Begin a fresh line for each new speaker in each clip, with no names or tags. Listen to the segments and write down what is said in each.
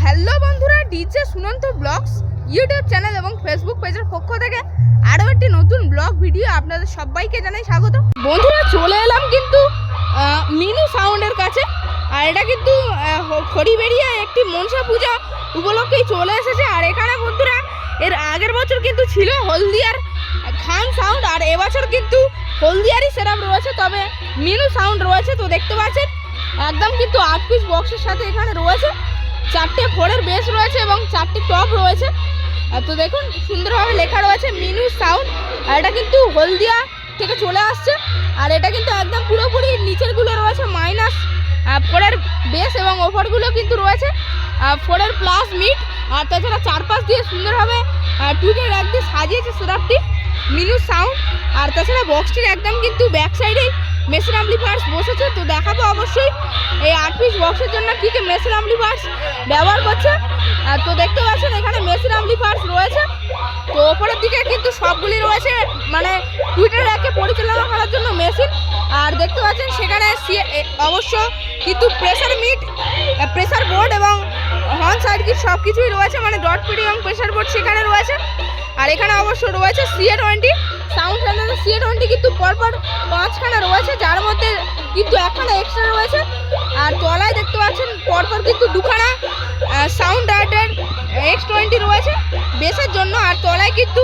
Hello বন্ধুরা DJ Sunanta blogs YouTube channel এবং Facebook পেজের পক্ষ থেকে আরও একটি নতুন ব্লগ ভিডিও আপনাদের সবাইকে জানাই স্বাগত। বন্ধুরা চলে এলাম কিন্তু মিনু সাউন্ডের কাছে। আর এটা কিন্তু আহ, হ- খড়িবেড়িয়া একটি মনসা পূজা উপলক্ষেই চলে এসেছে। আর এখানে বন্ধুরা এর আগের বছর কিন্তু ছিল হলদিয়ার খান সাউন্ড আর এবছর কিন্তু হলদিয়ারই সেরাপ রয়েছে। তবে মিনু সাউন্ড রয়েছে তো দেখতে পাচ্ছেন একদম কিন্তু আট পিস বক্সের সাথে এখানে রয়েছে। চারটে ফোরের বেস রয়েছে এবং চারটে টপ রয়েছে। তো দেখুন, সুন্দরভাবে লেখা রয়েছে মিনু সাউন্ড আর এটা কিন্তু হলদিয়া থেকে চলে আসছে। আর এটা কিন্তু একদম পুরোপুরি নিচেরগুলো রয়েছে মাইনাস ফোরের বেস এবং ওপরগুলো কিন্তু রয়েছে। ফোরের প্লাস মিট আর তাছাড়া চারপাশ দিয়ে সুন্দরভাবে টুইটের এক দিয়ে সাজিয়েছে সেরাপটি মিনু সাউন্ড আর তাছাড়া বক্সটির একদম কিন্তু ব্যাক সাইডেই মেশিন অ্যাম্পলিফায়ার্স বসেছে, তো দেখাবো অবশ্যই এই আট পিস বক্সের জন্য কী কী মেশিন অ্যাম্পলিফায়ার্স ব্যবহার করছে। আর তো দেখতে পাচ্ছেন, এখানে মেশিন অ্যাম্পলিফায়ার্স রয়েছে। তো ওপরের দিকে কিন্তু সবগুলি রয়েছে মানে টুইটার একে পরিচালনা করার জন্য মেশিন আর দেখতে পাচ্ছেন, সেখানে অবশ্য কিন্তু প্রেসার মিট প্রেসার বোর্ড এবং হর্ন সাইড কি সব কিছুই রয়েছে মানে ডট পিডি এবং প্রেসার বোর্ড সেখানে রয়েছে। আর এখানে অবশ্য রয়েছে সিএ টোয়েন্টি সাউন্ড সেন্টারের সিএ টোয়েন্টি কিন্তু পরপর পাঁচখানা রয়েছে, যার মধ্যে কিন্তু একখানা এক্সট্রা রয়েছে। আর তলায় দেখতে পাচ্ছেন, পরপর কিন্তু দুখানা সাউন্ড ডার্টের এক্স টোয়েন্টি রয়েছে বেসের জন্য। আর তলায় কিন্তু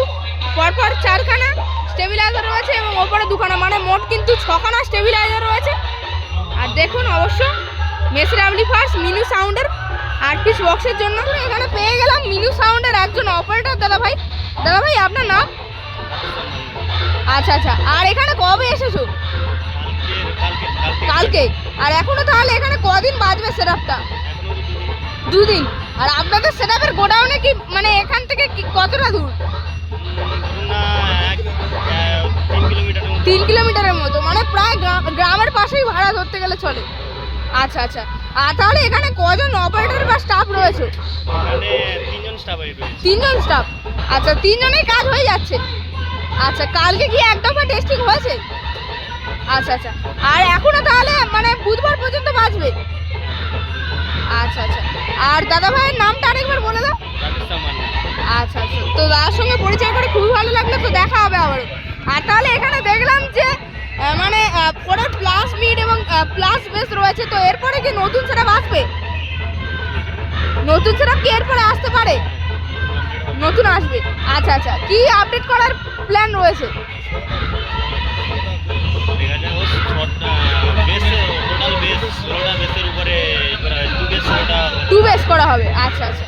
পরপর চারখানা স্টেবিলাইজার রয়েছে এবং ওপরে দুখানা মানে মোট কিন্তু ছখানা স্টেবিলাইজার রয়েছে। আর দেখুন অবশ্য মেসির ফার্স্ট মিনু সাউন্ডের আট পিস বক্সের জন্য। এখানে পেয়ে গেলাম মিনু সাউন্ডের একজন অপারেটর দাদা ভাই। আপনার নাম? আচ্ছা আচ্ছা। আর এখানে কবে এসেছ? কালকে। আর এখনও তাহলে এখানে কদিন বাজবে সেরাপটা দুদিন। আর আপনাদের সেরাপের গোডাউনে কি মানে এখান থেকে কতটা দূর? তিন কিলোমিটারের মতো। মানে প্রায় গ্রা- গ্রামের পাশেই ভাড়া ধরতে গেলে চলে। আচ্ছা আচ্ছা। আর তাহলে এখানে কজন অপারেটর বা স্টাফ রয়েছে? তিনজন স্টাফ আচ্ছা তিনজনেই কাজ হয়ে যাচ্ছে। আচ্ছা কালকে কি এক দফা টেস্টিং হয়েছে? আচ্ছা আচ্ছা। আর এখনও তাহলে মানে বুধবার পর্যন্ত বাজবে? আচ্ছা আচ্ছা। আর দাদা ভাইয়ের নামটা আরেকবার বলে দাও। আচ্ছা আচ্ছা। তো দাদার সঙ্গে পরিচয় করে খুবই ভালো লাগল তো দেখা হবে আবার আর তাহলে এখানে মানে পরে প্লাস মিড এবং প্লাস বেস রয়েছে। তো এরপরে কি নতুন সেটা আসবে? নতুন সেটা কি এরপরে আসতে পারে? নতুন আসবে। আচ্ছা আচ্ছা। কি আপডেট করার প্ল্যান রয়েছে? টু বেস করা হবে। আচ্ছা আচ্ছা।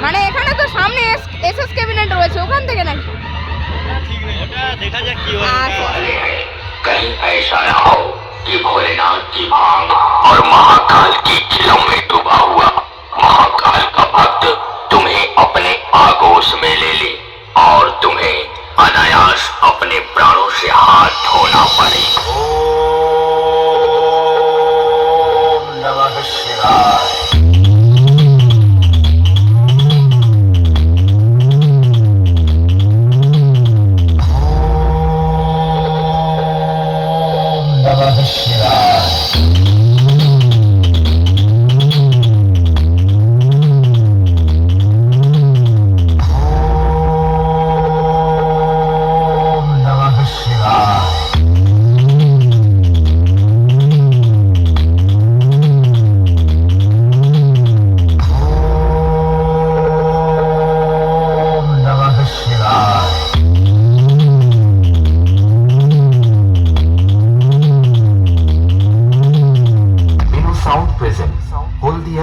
মানে এখানে তো সামনে এস এস ক্যাবিনেট রয়েছে। ওখান থেকে নাকি?
দেখা যাক কি হয়।
আচ্ছা।
कहीं ऐसा न हो कि भोलेनाथ की भाँग और महाकाल की चिलम में डूबा हुआ। महाकाल का भक्त तुम्हें अपने आगोश में ले ले और तुम्हें अनायास अपने प्राणों से
Shiva.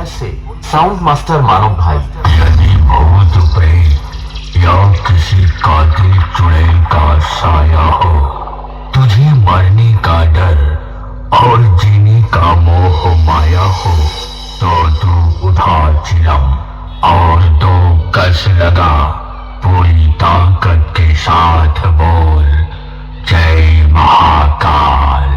जय से। साउंड मास्टर मानव भाई।
यदि बहुत रुपए या किसी कातिल चुड़ैल का साया हो। तुझे मरने का डर और जीने का मोह माया हो तो तू उधार चिलम और दो कस लगा। पूरी ताकत के साथ बोल, जय महाकाल।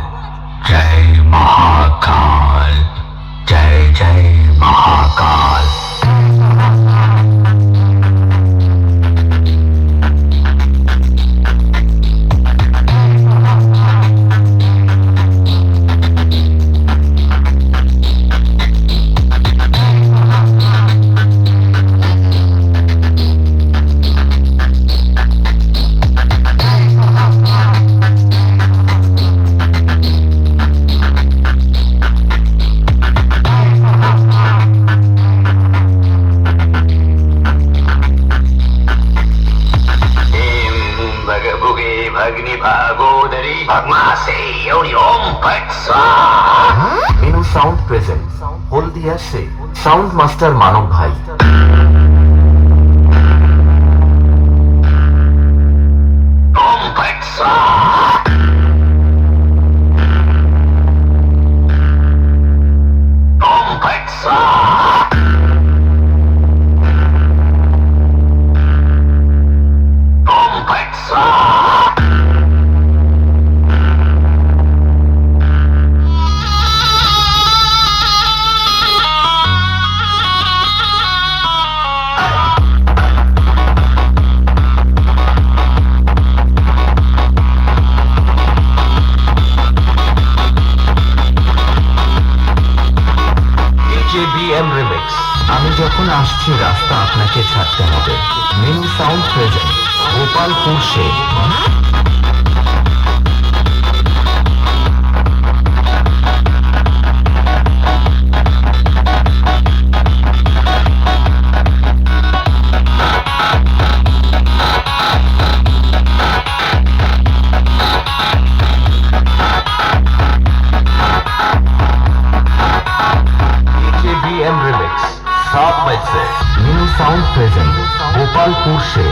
প্রেজেন্ট। হলদিয়া সে সাউন্ড মাস্টার মানব ভাই। ডিজেবিএম রিমিক্স আমি যখন আসছি রাস্তা আপনাকে ছাড়তে হবে। নিউ সাউন্ড প্রেজেন্ট গোপালপুর সে রিমিক্স সাত বজে মিনু সাউন্ড প্রেজেন্ট গোপালপুর সে